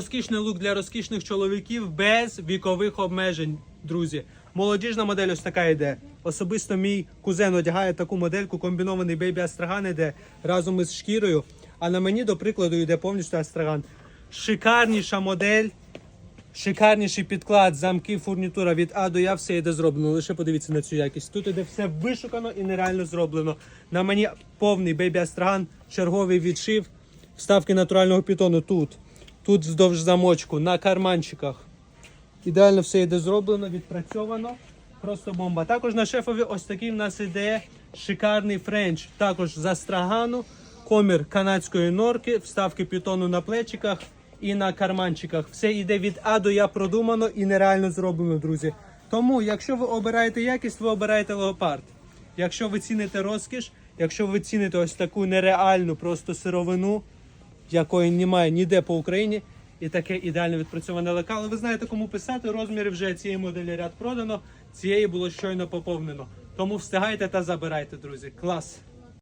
Розкішний лук для розкішних чоловіків без вікових обмежень, друзі. Молодіжна модель ось така йде. Особисто мій кузен одягає таку модельку, комбінований бейбі астраган йде разом із шкірою. А на мені, до прикладу, йде повністю астраган. Шикарніша модель, шикарніший підклад, замки, фурнітура від А до Я все йде зроблено. Лише подивіться на цю якість. Тут іде все вишукано і нереально зроблено. На мені повний бейбі астраган, черговий відшив, вставки натурального пітону тут. Тут вздовж замочку, на карманчиках. Ідеально все йде зроблено, відпрацьовано. Просто бомба. Також на шефові ось такий в нас іде шикарний френч. Також з астрагану, комір канадської норки, вставки пітону на плечиках і на карманчиках. Все йде від А до Я продумано і нереально зроблено, друзі. Тому, якщо ви обираєте якість, ви обираєте леопард. Якщо ви ціните розкіш, якщо ви ціните ось таку нереальну просто сировину, якої немає ніде по Україні. І таке ідеально відпрацьоване лекало. Ви знаєте, кому писати. Розміри вже цієї моделі ряд продано, цієї було щойно поповнено. Тому встигайте та забирайте, друзі. Клас!